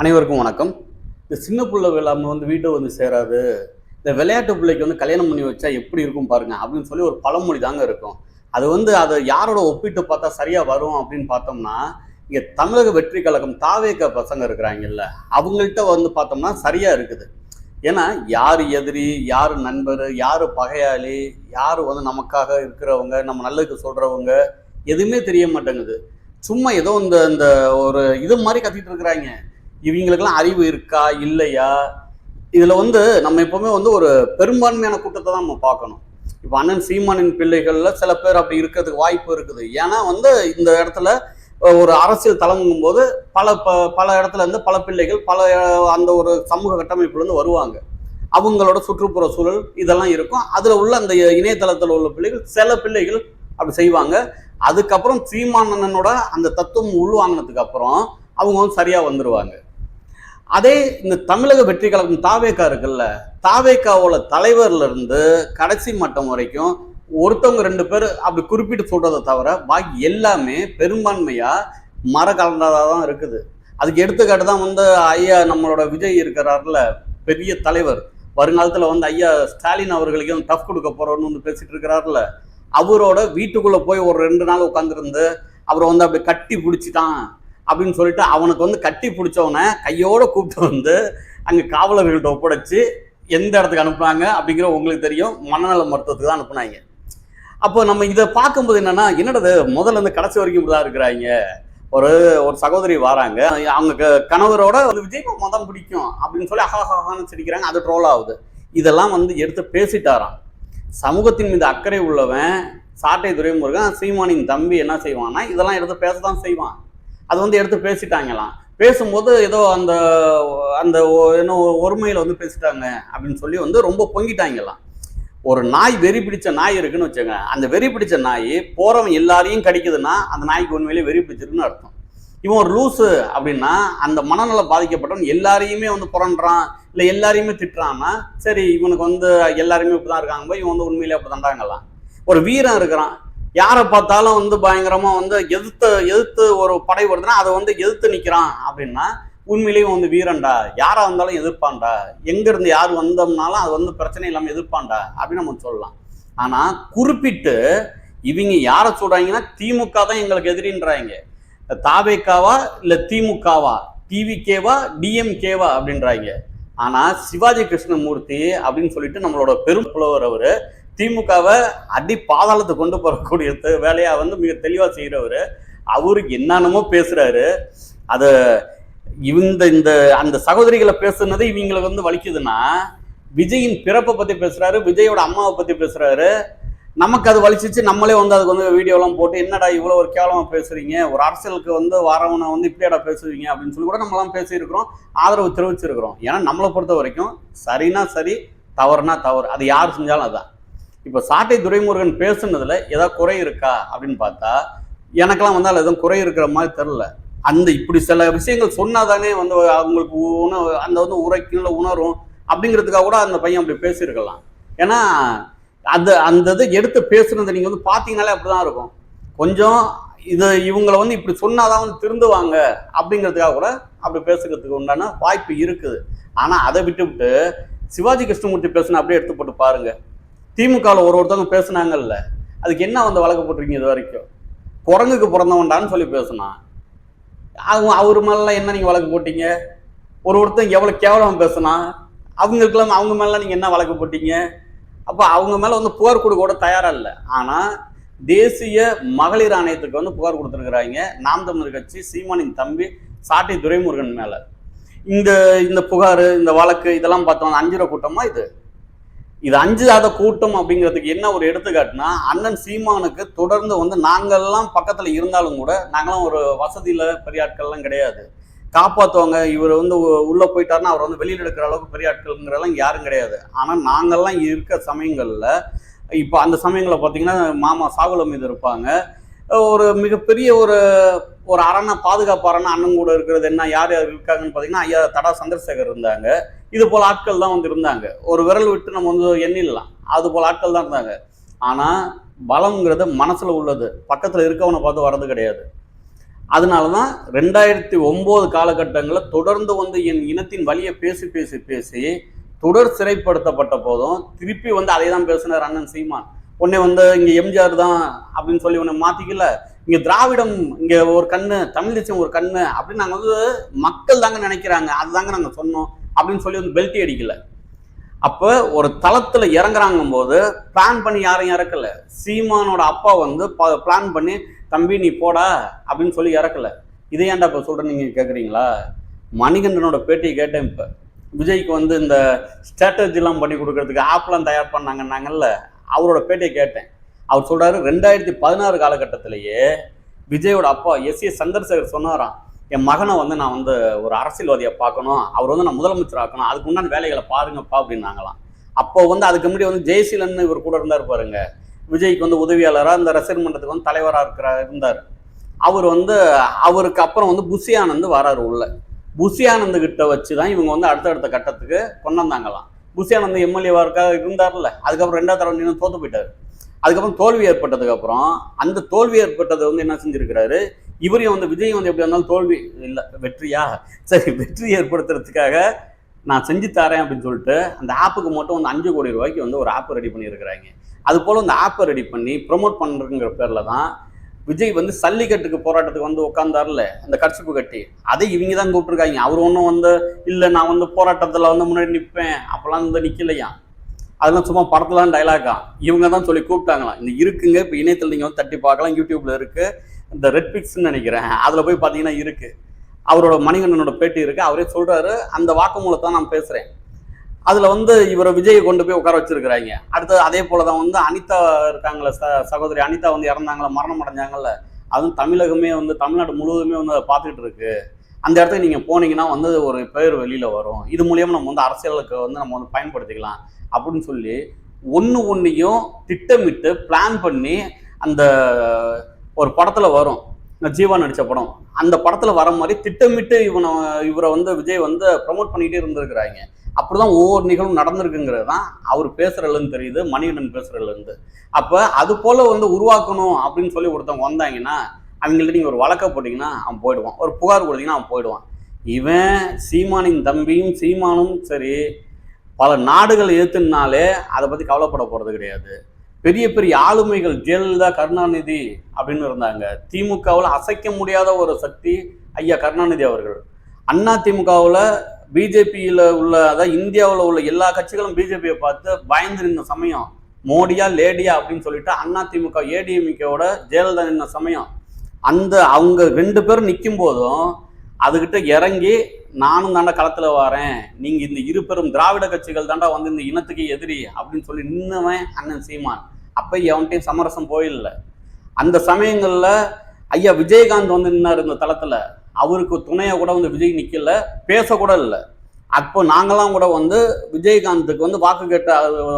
அனைவருக்கும் வணக்கம். இந்த சின்ன பிள்ளை இல்லாமல் வந்து வீட்டை வந்து சேராது. இந்த விளையாட்டு பிள்ளைக்கு வந்து கல்யாணம் பண்ணி வச்சா எப்படி இருக்கும் பாருங்க அப்படின்னு சொல்லி ஒரு பழமொழி தாங்க இருக்கும். அது வந்து அதை யாரோட ஒப்பிட்டு பார்த்தா சரியா வரும் அப்படின்னு பார்த்தோம்னா இங்க தமிழக வெற்றி கழகம் தாவேக்க பசங்க இருக்கிறாங்கல்ல அவங்கள்ட்ட வந்து பார்த்தோம்னா சரியா இருக்குது. ஏன்னா யார் எதிரி யார் நண்பர் யார் பகையாளி யார் வந்து நமக்காக இருக்கிறவங்க நம்ம நல்லதுக்கு சொல்கிறவங்க எதுவுமே தெரிய மாட்டேங்குது. சும்மா ஏதோ இந்த இந்த ஒரு இது மாதிரி கத்திட்டு இருக்கிறாங்க. இவங்களுக்கெல்லாம் அறிவு இருக்கா இல்லையா? இதில் வந்து நம்ம எப்பவுமே வந்து ஒரு பெரும்பான்மையான கூட்டத்தை தான் நம்ம பார்க்கணும். இப்போ அண்ணன் சீமானின் பிள்ளைகளில் சில பேர் அப்படி இருக்கிறதுக்கு வாய்ப்பு இருக்குது. ஏன்னா வந்து இந்த இடத்துல ஒரு அரசியல் தளங்கும் போது பல ப- பல இடத்துல இருந்து பல பிள்ளைகள் பல அந்த ஒரு சமூக கட்டமைப்புலேருந்து வருவாங்க. அவங்களோட சுற்றுப்புற சூழல் இதெல்லாம் இருக்கும். அதில் உள்ள அந்த இணையதளத்தில் உள்ள பிள்ளைகள் சில பிள்ளைகள் அப்படி செய்வாங்க. அதுக்கப்புறம் சீமானனோட அந்த தத்துவம் உள்வாங்கினதுக்கு அப்புறம் அவங்க வந்து சரியாக வந்துடுவாங்க அதே இந்த தமிழக வெற்றி கழகம் தாவேக்கா இருக்குல்ல தாவேக்காவோட தலைவர்ல இருந்து கடைசி மட்டம் வரைக்கும் ஒருத்தவங்க ரெண்டு பேர் அப்படி குறிப்பிட்டு சொல்றதை தவிர பாக்கி எல்லாமே பெரும்பான்மையா மர கலந்ததாக தான் இருக்குது. அதுக்கு எடுத்துக்காட்டு தான் வந்து ஐயா நம்மளோட விஜய் இருக்கிறார்ல பெரிய தலைவர். வருங்காலத்தில் வந்து ஐயா ஸ்டாலின் அவர்களுக்கும் டஃப் கொடுக்க போறோம்னு வந்து பேசிட்டு இருக்கிறார்ல. அவரோட வீட்டுக்குள்ள போய் ஒரு ரெண்டு நாள் உட்காந்துருந்து அவரை வந்து அப்படி கட்டி பிடிச்சிட்டான். அப்படின்னு சொல்லிட்டு அவனுக்கு வந்து கட்டி பிடிச்சவனை கையோட கூப்பிட்டு வந்து அங்கே காவலர்கள்ட்ட ஒப்படைச்சு எந்த இடத்துக்கு அனுப்புனாங்க அப்படிங்கிற உங்களுக்கு தெரியும் மனநல மருத்துவத்துக்கு தான் அனுப்புனாங்க. அப்போ நம்ம இதை பார்க்கும்போது என்னன்னா என்னடது முதல்ல இருந்து கடைசி வரைக்கும் இப்படிதான் இருக்கிறாங்க. ஒரு ஒரு சகோதரி வராங்க. அவங்க க- கணவரோட ஒரு விஜய் மதம் பிடிக்கும் அப்படின்னு சொல்லி அஹாஹான்னு சிரிக்கிறாங்க அது ட்ரோல் ஆகுது. இதெல்லாம் வந்து எடுத்து பேசிட்டாராம். சமூகத்தின் மீது அக்கறை உள்ளவன் சாட்டை துறைமுருகன் சீமானின் தம்பி என்ன செய்வான்னா இதெல்லாம் எடுத்து பேச தான் செய்வான். அது வந்து எடுத்து பேசிட்டாங்களாம். பேசும்போது ஏதோ அந்த அந்த ஒ- என்ன ஒருமையில் வந்து பேசிட்டாங்க அப்படின்னு சொல்லி வந்து ரொம்ப பொங்கிட்டாங்களாம். ஒரு நாய் வெறி பிடிச்ச நாய் இருக்குன்னு வச்சுக்கோங்க. அந்த வெறி பிடிச்ச நாய் போகிறவன் எல்லாரையும் கடிக்குதுன்னா அந்த நாய்க்கு உண்மையிலேயே வெறி பிடிச்சிருக்குன்னு அர்த்தம். இவன் ஒரு லூஸு அப்படின்னா அந்த மனநலம் பாதிக்கப்பட்டவன் எல்லாரையுமே வந்து புரண்டுறான் இல்லை எல்லாரையுமே திட்டுறான்னா சரி இவனுக்கு வந்து எல்லாருமே இப்படிதான் இருக்காங்க இவன் வந்து உண்மையிலே அப்படி தண்டாங்கலாம் ஒரு வீரன் இருக்கிறான். யாரை பார்த்தாலும் வந்து பயங்கரமா வந்து எதிர்த்து எதிர்த்து ஒரு படை வருதுன்னா அதை வந்து எதிர்த்து நிற்கிறான் அப்படின்னா உண்மையிலேயும் வந்து வீரன்டா. யாரா இருந்தாலும் எதிர்ப்பான்டா. எங்க இருந்து யார் வந்தோம்னாலும் அது வந்து பிரச்சனை இல்லாமல் எதிர்ப்பான்டா அப்படின்னு நம்ம சொல்லலாம். ஆனா குறிப்பிட்டு இவங்க யாரை சொல்றாங்கன்னா திமுக தான் எங்களுக்கு எதிரின்றாங்க. தாவேக்காவா இல்ல திமுகவா? டிவிகேவா டிஎம்கேவா அப்படின்றாங்க. ஆனா சிவாஜி கிருஷ்ணமூர்த்தி அப்படின்னு சொல்லிட்டு நம்மளோட பெரும் புலவர் அவரு திமுகவை அடி பாதாளத்தை கொண்டு போகக்கூடிய வேலையை வந்து மிக தெளிவாக செய்கிறவர் அவருக்கு என்னென்னமோ பேசுகிறாரு அதை இந்த இந்த அந்த சகோதரிகளை பேசுனது இவங்களுக்கு வந்து வலிக்குதுன்னா விஜயின் பிறப்பை பற்றி பேசுகிறாரு விஜயோட அம்மாவை பற்றி பேசுகிறாரு நமக்கு அது வலிச்சிச்சு நம்மளே வந்து அதுக்கு வந்து வீடியோலாம் போட்டு என்னடா இவ்வளோ ஒரு கேவலமாக பேசுறீங்க? ஒரு அரசியலுக்கு வந்து வரவனை வந்து இப்படியாடா பேசுவீங்க? அப்படின்னு சொல்லி கூட நம்மளாம் பேசியிருக்கிறோம் ஆதரவு தெரிவிச்சிருக்கிறோம். ஏன்னா நம்மளை பொறுத்த வரைக்கும் சரினா சரி தவறுனா தவறு. அது யார் செஞ்சாலும் அதுதான் இப்போ சாட்டை துரைமுருகன் பேசுனதுல ஏதாவது குறை இருக்கா அப்படின்னு பார்த்தா எனக்கெல்லாம் வந்து அதில் எதுவும் குறை இருக்கிற மாதிரி தெரில அந்த இப்படி சில விஷயங்கள் சொன்னாதானே வந்து அவங்களுக்கு உணவு அந்த வந்து உரைக்கும் இல்லை உணரும் அப்படிங்கிறதுக்காக கூட அந்த பையன் அப்படி பேசியிருக்கலாம். ஏன்னா அந்த அந்த இது எடுத்து பேசுனதை நீங்கள் வந்து பார்த்தீங்கனாலே அப்படிதான் இருக்கும். கொஞ்சம் இது இவங்களை வந்து இப்படி சொன்னாதான் வந்து திருந்துவாங்க அப்படிங்கிறதுக்காக கூட அப்படி பேசுகிறதுக்கு உண்டான வாய்ப்பு இருக்குது. ஆனால் அதை விட்டுவிட்டு சிவாஜி கிருஷ்ணமூர்த்தி பேசுனா அப்படியே எடுத்து போட்டு பாருங்க. திமுகவில் ஒரு ஒருத்தவங்க பேசுனாங்கல்ல அதுக்கு என்ன வந்து வழக்கு போட்டிருக்கீங்க இது வரைக்கும்? குரங்குக்கு பிறந்தவன்டான்னு சொல்லி பேசுனான் அவங்க அவர் மேலாம் என்ன நீங்கள் வழக்கு போட்டீங்க? ஒரு ஒருத்தன் எவ்வளோ கேவலமாக பேசுனா அவங்களுக்கெல்லாம் அவங்க மேலாம் நீங்கள் என்ன வழக்கு போட்டீங்க? அப்போ அவங்க மேலே வந்து புகார் கொடுக்க கூட தயாராக இல்லை ஆனால் தேசிய மகளிர் ஆணையத்துக்கு வந்து புகார் கொடுத்துருக்குறாங்க. நாம் தமிழர் கட்சி சீமானின் தம்பி சாட்டை துரைமுருகன் மேலே. இந்த இந்த புகார் இந்த வழக்கு இதெல்லாம் பார்த்தோம். அஞ்சுர கூட்டமாக இது? இது அஞ்சாத கூட்டம் அப்படிங்கிறதுக்கு என்ன ஒரு எடுத்துக்காட்டுனா அண்ணன் சீமானுக்கு தொடர்ந்து வந்து நாங்கள்லாம் பக்கத்தில் இருந்தாலும் கூட நாங்களாம் ஒரு வசதியில் பெரிய ஆட்கள்லாம் கிடையாது. காப்பாற்றுவாங்க இவர் வந்து உள்ளே போயிட்டாருன்னா அவர் வந்து வெளியில் எடுக்கிற அளவுக்கு பெரிய ஆட்கள்ங்கிறலாம் யாரும் கிடையாது. ஆனால் நாங்கள்லாம் இருக்க சமயங்களில் இப்போ அந்த சமயங்களில் பார்த்தீங்கன்னா மாமா சாகுல மீது இருப்பாங்க. ஒரு மிகப்பெரிய ஒரு ஒரு அரணை பாதுகாப்பு அரணை அண்ணன் கூட இருக்கிறது என்ன யார் யார் இருக்காங்கன்னு பார்த்தீங்கன்னா ஐயா தடா சந்திரசேகர் இருந்தாங்க. இது போல ஆட்கள் தான் வந்து இருந்தாங்க. ஒரு விரல் விட்டு நம்ம வந்து எண்ணிடலாம். அது போல ஆட்கள் தான் இருந்தாங்க. ஆனால் பலம்ங்கிறது மனசில் உள்ளது. பக்கத்தில் இருக்கவனை பார்த்து வர்றது கிடையாது. அதனால தான் ரெண்டாயிரத்தி ஒம்பது காலகட்டங்களில் தொடர்ந்து வந்து என் இனத்தின் வழியை பேசி பேசி பேசி தொடர் சிறைப்படுத்தப்பட்ட போதும் திருப்பி வந்து அதை தான் பேசினார் அண்ணன் சீமான். உன்னை வந்து இங்கே எம்ஜிஆர் தான் அப்படின்னு சொல்லி உன்னை மாற்றிக்கல இங்கே திராவிடம் இங்கே ஒரு கண்ணு தமிழ் தேசியம் ஒரு கண்ணு அப்படின்னு நாங்கள் வந்து மக்கள் தாங்க நினைக்கிறாங்க. அதுதாங்க நாங்கள் சொன்னோம். அப்படின்னு சொல்லி வந்து பெல்ட்டி அடிக்கல. அப்போ ஒரு தளத்தில் இறங்குறாங்கும் போது பிளான் பண்ணி யாரும் இறக்கல. சீமானோட அப்பா வந்து பிளான் பண்ணி தம்பி நீ போடா அப்படின்னு சொல்லி இறக்கல. இதை ஏன்டா இப்போ சொல்கிறேன் நீங்கள் கேட்குறீங்களா மணிகண்டனோட பேட்டியை கேட்டேன் இப்போ. விஜய்க்கு வந்து இந்த ஸ்ட்ராட்டஜிலாம் பண்ணி கொடுக்கறதுக்கு ஆப்லாம் தயார் பண்ணாங்கன்னாங்கல்ல அவரோட பேட்டியை கேட்டேன். அவர் சொல்கிறாரு ரெண்டாயிரத்தி பதினாறு காலகட்டத்திலேயே விஜயோட அப்பா எஸ் ஏ சந்திரசேகர் சொன்னாராம் என் மகனை வந்து நான் வந்து ஒரு அரசியல்வாதியை பார்க்கணும் அவர் வந்து நான் முதலமைச்சர் ஆக்கணும் அதுக்கு உண்டான வேலைகளை பாருங்கப்பா அப்படின்னாங்களாம். அப்போ வந்து அதுக்கு முன்னாடி வந்து ஜெயசீலன் இவர் கூட இருந்தார் பாருங்க. விஜய்க்கு வந்து உதவியாளராக இந்த ரசிகர் மன்றத்துக்கு வந்து தலைவராக இருக்கிறார் இருந்தார். அவர் வந்து அவருக்கு அப்புறம் வந்து புஷியானந்து வரார் வராரு உள்ள. புஷியானந்து கிட்ட வச்சு தான் இவங்க வந்து அடுத்தடுத்த கட்டத்துக்கு கொண்டு வந்தாங்களாம். புஷி எம்எல்ஏ எம்எல்ஏவா இருக்கா இருந்தார்ல. அதுக்கப்புறம் ரெண்டாவது தடவை நின்று தோத்து போயிட்டார். அதுக்கப்புறம் தோல்வி ஏற்பட்டதுக்கப்புறம் அந்த தோல்வி ஏற்பட்டது வந்து என்ன செஞ்சுருக்கிறாரு இவரையும் வந்து விஜய் வந்து எப்படி இருந்தாலும் தோல்வி இல்லை வெற்றியா? சரி வெற்றி ஏற்படுத்துறதுக்காக நான் செஞ்சு தரேன் அப்படின்னு சொல்லிட்டு அந்த ஆப்புக்கு மட்டும் வந்து அஞ்சு கோடி ரூபாய்க்கு வந்து ஒரு ஆப் ரெடி பண்ணியிருக்கிறாங்க. அது போல் அந்த ஆப்பை ரெடி பண்ணி ப்ரொமோட் பண்ணுறங்கிற பேரில் தான் விஜய் வந்து சல்லிக்கட்டுக்கு போராட்டத்துக்கு வந்து உட்காந்தார்ல அந்த கட்சிப்பு கட்டி. அதை இவங்க தான் கூப்பிட்டுருக்காங்க. அவர் ஒன்றும் வந்து இல்லை நான் வந்து போராட்டத்தில் வந்து முன்னாடி நிற்பேன் அப்போல்லாம் வந்து நிற்கலையா அதெல்லாம் சும்மா படத்துலாம் டைலாக்கா இவங்க தான் சொல்லி கூப்பிட்டாங்களாம். இந்த இருக்குங்க இப்போ இணையத்தில் நீங்கள் வந்து தட்டி பார்க்கலாம் யூடியூப்ல இருக்குது இந்த ரெட் பிக்ஸ்ன்னு நினைக்கிறேன். அதில் போய் பார்த்தீங்கன்னா இருக்குது அவரோட மணிகண்டனோட பேட்டி இருக்குது அவரே சொல்கிறாரு அந்த வாக்குமூலத்தை நான் பேசுகிறேன் அதில் வந்து இவரை விஜயை கொண்டு போய் உட்கார வச்சிருக்கிறாங்க. அடுத்து அதே போல தான் வந்து அனிதா இருக்காங்களே ச சகோதரி அனிதா வந்து இறந்தாங்களே மரணம் அடைஞ்சாங்கல்ல அதுவும் தமிழகமே வந்து தமிழ்நாடு முழுவதுமே வந்து அதை பார்த்துக்கிட்டு இருக்கு. அந்த இடத்துக்கு நீங்கள் போனீங்கன்னா வந்து ஒரு பேர் வெளியில் வரும். இது மூலியமாக நம்ம வந்து அரசியலுக்கு வந்து நம்ம வந்து பயன்படுத்திக்கலாம் அப்படின்னு சொல்லி ஒன்று ஒன்றையும் திட்டமிட்டு பிளான் பண்ணி அந்த ஒரு படத்துல வரும். ஜீவா நடிச்ச படம். அந்த படத்துல வர மாதிரி திட்டமிட்டு இவனை இவரை வந்து விஜய் வந்து ப்ரமோட் பண்ணிக்கிட்டே இருந்திருக்கிறாங்க. அப்படிதான் ஒவ்வொரு நிகழ்வும் நடந்திருக்குங்கிறது தான் அவர் பேசுறதுலேருந்து தெரியுது மணிகண்டன் பேசுறதுலேருந்து அப்போ அது போல வந்து உருவாக்கணும் அப்படின்னு சொல்லி ஒருத்தவங்க வந்தாங்கன்னா அவங்கள்ட்ட நீங்கள் ஒரு வழக்க போட்டிங்கன்னா அவன் போயிடுவான். ஒரு புகார் கொடுத்தீங்கன்னா அவன் போயிடுவான். இவன் சீமானின் தம்பியும் சீமானும் சரி பல நாடுகள் ஏற்றுனாலே அதை பற்றி கவலைப்பட போகிறது கிடையாது. பெரிய பெரிய ஆளுமைகள் ஜெயலலிதா கருணாநிதி அப்படின்னு இருந்தாங்க. திமுகவில் அசைக்க முடியாத ஒரு சக்தி ஐயா கருணாநிதி அவர்கள். அண்ணா திமுகவில் பிஜேபியில் உள்ள அதாவது இந்தியாவில் உள்ள எல்லா கட்சிகளும் பிஜேபியை பார்த்து பயந்து நின்ற சமயம் மோடியா லேடியா அப்படின்னு சொல்லிட்டு அண்ணா திமுக ஏடிஎம்கேவோட ஜெயலலிதா நின்ற சமயம் அந்த அவங்க ரெண்டு பேரும் நிற்கும் போதும் அதுக்கிட்ட இறங்கி நானும் தாண்டா களத்தில் வரேன். நீங்கள் இந்த இரு பெரும் திராவிட கட்சிகள் தாண்டா வந்து இந்த இனத்துக்கு எதிரி அப்படின்னு சொல்லி நின்னவன் அண்ணன் சீமான். அப்போ எவன்ட்டையும் சமரசம் போயிடல அந்த சமயங்களில் ஐயா விஜயகாந்த் வந்து நின்னார் இந்த தளத்தில். அவருக்கு துணையாக கூட வந்து விஜய் நிற்கல பேசக்கூட இல்லை. அப்போ நாங்களாம் கூட வந்து விஜயகாந்துக்கு வந்து வாக்கு கேட்ட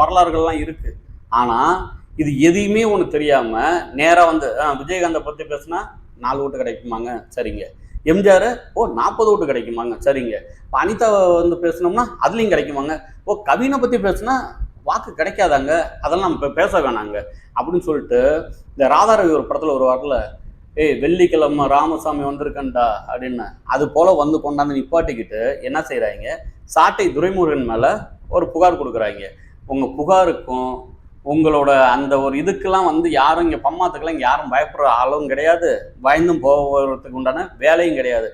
வரலாறுகள்லாம் இருக்கு. ஆனால் இது எதையுமே ஒன்று தெரியாமல் நேராக வந்து ஆ, விஜயகாந்தை பற்றி பேசுனா நாலு ஓட்டு கிடைக்குமாங்க? சரிங்க. எம்ஜிஆர் ஓ நாற்பது ஓட்டு கிடைக்குமாங்க? சரிங்க. இப்போ அனிதாவை வந்து பேசுனோம்னா அதுலேயும் கிடைக்குமாங்க? ஓ கவினை பற்றி பேசுனா வாக்கு கிடைக்காதாங்க? அதெல்லாம் நம்ம பேச வேணாங்க. அப்படின்னு சொல்லிட்டு இந்த ராதாரவி ஒரு படத்தில் ஒரு வாரத்தில் ஏய் வெள்ளிக்கிழமை ராமசாமி வந்திருக்கண்டா அப்படின்னு. அது போல் வந்து கொண்டாந்து நிப்பாட்டிக்கிட்டு என்ன செய்கிறாங்க சாட்டை துரைமுருகன் மேலே ஒரு புகார் கொடுக்குறாங்க. உங்கள் புகாருக்கும் உங்களோட அந்த ஒரு இதுக்கெல்லாம் வந்து யாரும் இங்கே பம்மாத்துக்கெல்லாம் இங்கே யாரும் பயப்படுற ஆளும் கிடையாது. பயந்தும் போகிறதுக்கு உண்டான வேலையும் கிடையாது.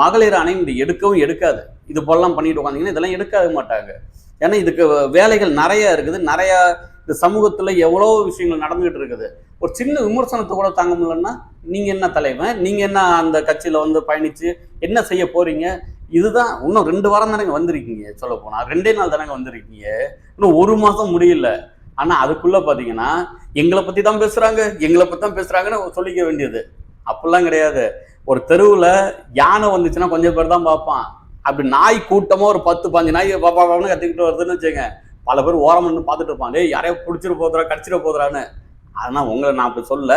மகளிர் ஆணையம் இது எடுக்கவும் எடுக்காது. இது போலலாம் பண்ணிட்டு உட்காந்திங்கன்னா இதெல்லாம் எடுக்கவே மாட்டாங்க. ஏன்னா இதுக்கு வேலைகள் நிறைய இருக்குது. நிறைய இந்த சமூகத்தில் எவ்வளோ விஷயங்கள் நடந்துகிட்டு இருக்குது. ஒரு சின்ன விமர்சனத்தை கூட தாங்க முடியலன்னா நீங்கள் என்ன தலைவன்? நீங்கள் என்ன அந்த கட்சியில் வந்து பயணித்து என்ன செய்ய போறீங்க? இதுதான் இன்னும் ரெண்டு வாரம் தானேங்க வந்திருக்கீங்க சொல்ல போனால் ரெண்டே நாள் தானேங்க வந்திருக்கீங்க. இன்னும் ஒரு மாதம் முடியல. ஆனால் அதுக்குள்ளே பார்த்தீங்கன்னா எங்களை பற்றி தான் பேசுகிறாங்க எங்களை பற்றி தான் பேசுகிறாங்கன்னு சொல்லிக்க வேண்டியது. அப்படிலாம் கிடையாது. ஒரு தெருவில் யானை வந்துச்சுன்னா கொஞ்சம் பேர் தான் பார்ப்பான். அப்படி நாய் கூட்டமாக ஒரு பத்து பாஞ்சு நாய் பாப்பா கத்திக்கிட்டு வருதுன்னு வச்சுங்க பல பேர் ஓரம் நின்று பார்த்துட்டு இருப்பான் டேய் யாரையோ பிடிச்சிட போதுறா கடிச்சிட போதுறான்னு அதனால் உங்களை நான் அப்படி சொல்ல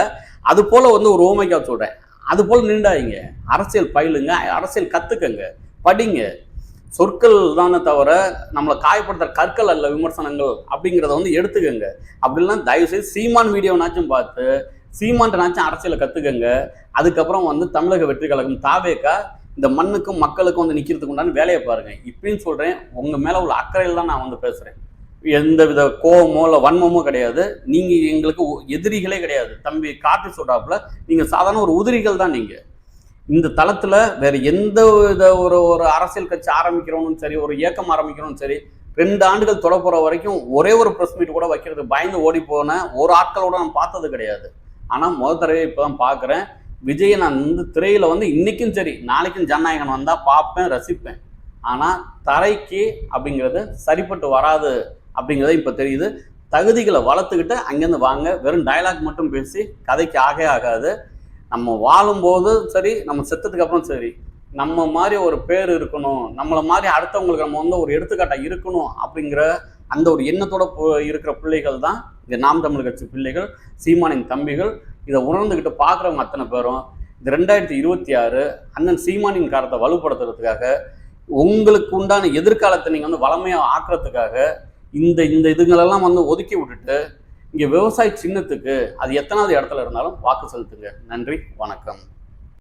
அது போல் வந்து ஒரு ஓமைக்கா சொல்கிறேன் அது போல் நின்றாயிங்க அரசியல் பயிலுங்க அரசியல் கற்றுக்கங்க படிங்க. சொற்கள் தானே தவிர நம்மளை காயப்படுத்துகிற கற்கள் அல்ல விமர்சனங்கள் அப்படிங்கிறத வந்து எடுத்துக்கங்க. அப்படிலாம் தயவு செய்து சீமான் வீடியோனாச்சும் பார்த்து சீமான்ட்டனாச்சும் அரசியலை கற்றுக்கங்க அதுக்கப்புறம் வந்து தமிழக வெற்றி கழகம் தாவேக்கா இந்த மண்ணுக்கும் மக்களுக்கும் வந்து நிற்கிறதுக்கு உண்டான வேலையை பாருங்க. இப்படின்னு சொல்கிறேன் உங்கள் மேலே உள்ள அக்கறையில் தான் நான் வந்து பேசுகிறேன் எந்த வித கோபமோ இல்லை வன்மமோ கிடையாது. நீங்கள் எங்களுக்கு எதிரிகளே கிடையாது. தம்பி காற்று சொல்கிறாப்புல நீங்கள் சாதாரண ஒரு உதிரிகள் தான் நீங்கள் இந்த தளத்தில் வேறு எந்த வித ஒரு ஒரு அரசியல் கட்சி ஆரம்பிக்கிறவனும் சரி ஒரு இயக்கம் ஆரம்பிக்கிறவனும் சரி ரெண்டு ஆண்டுகள் தொட போகிற வரைக்கும் ஒரே ஒரு ப்ரெஸ் மீட் கூட வைக்கிறது பயந்து ஓடி போன ஒரு ஆட்களோட நான் பார்த்தது கிடையாது. ஆனால் முதல் தடவை இப்போ தான் பார்க்குறேன் விஜயை நான் வந்து திரையில் வந்து இன்றைக்கும் சரி நாளைக்கும் ஜனநாயகன் வந்தால் பார்ப்பேன் ரசிப்பேன். ஆனால் தரைக்கு அப்படிங்கிறது சரிப்பட்டு வராது அப்படிங்கிறது இப்போ தெரியுது. தகுதிகளை வளர்த்துக்கிட்டு அங்கேருந்து வாங்க. வெறும் டயலாக் மட்டும் பேசி கதைக்கு ஆகவே ஆகாது. நம்ம வாழும்போது சரி நம்ம செத்ததுக்கு அப்புறம் சரி நம்ம மாதிரி ஒரு பேர் இருக்கணும் நம்மளை மாதிரி அடுத்தவங்களுக்கு நம்ம வந்து ஒரு எடுத்துக்காட்டாக இருக்கணும் அப்படிங்கிற அந்த ஒரு எண்ணத்தோட இருக்கிற பிள்ளைகள் தான் இந்த நாம் தமிழ் கட்சி பிள்ளைகள் சீமானின் தம்பிகள். இதை உணர்ந்துக்கிட்டு பார்க்குறவங்க அத்தனை பேரும் இந்த ரெண்டாயிரத்தி இருபத்தி ஆறு அண்ணன் சீமானின் காரத்தை வலுப்படுத்துறதுக்காக உங்களுக்கு உண்டான எதிர்காலத்தை நீங்கள் வந்து வளமையாக ஆக்குறதுக்காக இந்த இந்த இதுங்களெல்லாம் வந்து ஒதுக்கி விட்டுட்டு இங்கே விவசாய சின்னத்துக்கு அது எத்தனாவது இடத்துல இருந்தாலும் வாக்கு செலுத்துங்க. நன்றி வணக்கம்.